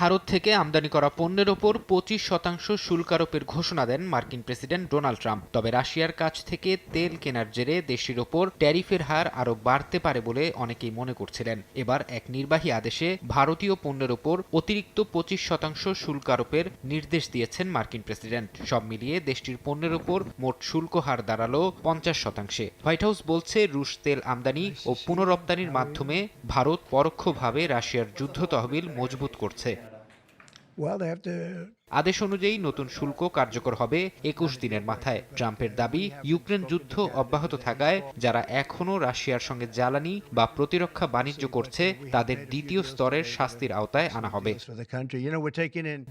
ভারত থেকে আমদানি করা পণ্যের ওপর পঁচিশ শতাংশ শুল্ক আরোপের ঘোষণা দেন মার্কিন প্রেসিডেন্ট ডোনাল্ড ট্রাম্প। তবে রাশিয়ার কাছ থেকে তেল কেনার জেরে দেশটির ওপর ট্যারিফের হার আরও বাড়তে পারে বলে অনেকেই মনে করছিলেন। এবার এক নির্বাহী আদেশে ভারতীয় পণ্যের ওপর অতিরিক্ত পঁচিশ শতাংশ শুল্ক আরোপের নির্দেশ দিয়েছেন মার্কিন প্রেসিডেন্ট। সব মিলিয়ে দেশটির পণ্যের ওপর মোট শুল্ক হার দাঁড়াল পঞ্চাশ শতাংশে। হোয়াইট হাউস বলছে, রুশ তেল আমদানি ও পুনরপ্তানির মাধ্যমে ভারত পরোক্ষভাবে রাশিয়ার যুদ্ধ তহবিল মজবুত করছে। Well, they have to আদেশ অনুযায়ী নতুন শুল্ক কার্যকর হবে একুশ দিনের মাথায়। ট্রাম্পের দাবি, ইউক্রেন যুদ্ধ অব্যাহত থাকায় যারা এখনও রাশিয়ার সঙ্গে জ্বালানি বা প্রতিরক্ষা বাণিজ্য করছে, তাদের দ্বিতীয় স্তরের শাস্তির আওতায় আনা হবে।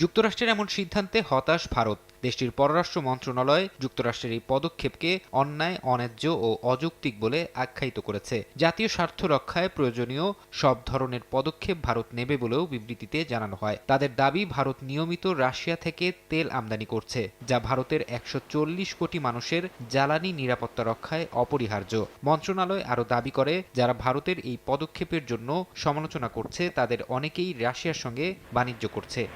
যুক্তরাষ্ট্রের এমন সিদ্ধান্তে হতাশ ভারত। দেশটির পররাষ্ট্র মন্ত্রণালয় যুক্তরাষ্ট্রের এই পদক্ষেপকে অন্যায়, অন্যায্য ও অযৌক্তিক বলে আখ্যায়িত করেছে। জাতীয় স্বার্থ রক্ষায় প্রয়োজনীয় সব ধরনের পদক্ষেপ ভারত নেবে বলেও বিবৃতিতে জানানো হয়। তাদের দাবি, ভারত নিয়মিত রাশিয়া থেকে তেল আমদানি করছে, যা ভারতের একশো চল্লিশ কোটি মানুষের জ্বালানি নিরাপত্তা রক্ষায় অপরিহার্য। মন্ত্রণালয় আরও দাবি করে, যারা ভারতের এই পদক্ষেপের জন্য সমালোচনা করছে, তাদের অনেকেই রাশিয়ার সঙ্গে বাণিজ্য করছে।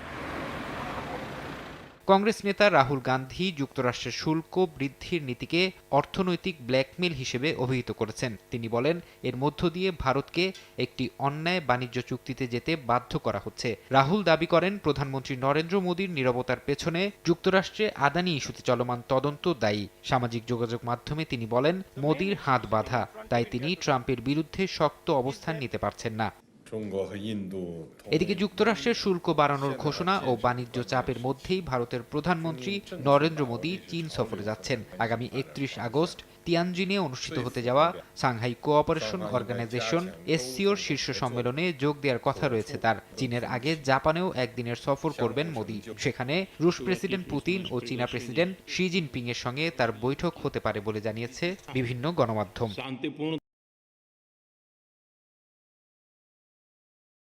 কংগ্রেস নেতা রাহুল গান্ধী যুক্তরাষ্ট্রের শুল্ক বৃদ্ধির নীতিকে অর্থনৈতিক ব্ল্যাকমেল হিসেবে অভিহিত করেছেন। তিনি বলেন, এর মধ্য দিয়ে ভারতকে একটি অন্যায় বাণিজ্য চুক্তিতে যেতে বাধ্য করা হচ্ছে। রাহুল দাবি করেন, প্রধানমন্ত্রী নরেন্দ্র মোদীর নিরবতার পেছনে যুক্তরাষ্ট্রে আদানি ইস্যুতে চলমান তদন্ত দায়ী। সামাজিক যোগাযোগ মাধ্যমে তিনি বলেন, মোদীর হাত বাঁধা, তাই তিনি ট্রাম্পের বিরুদ্ধে শক্ত অবস্থান নিতে পারছেন না। এদিকে যুক্তরাষ্ট্রের শুল্ক বাড়ানোর ঘোষণা ও বাণিজ্য চাপের মধ্যেই ভারতের প্রধানমন্ত্রী নরেন্দ্র মোদী চীন সফরে যাচ্ছেন। আগামী একত্রিশ আগস্ট তিয়ানজিনে অনুষ্ঠিত হতে যাওয়া সাংহাই কোঅপারেশন অর্গানাইজেশন এসসিওর শীর্ষ সম্মেলনে যোগ দেওয়ার কথা রয়েছে তার। চীনের আগে জাপানেও একদিনের সফর করবেন মোদি। সেখানে রুশ প্রেসিডেন্ট পুতিন ও চীনা প্রেসিডেন্ট শি জিনপিং এর সঙ্গে তার বৈঠক হতে পারে বলে জানিয়েছে বিভিন্ন গণমাধ্যম।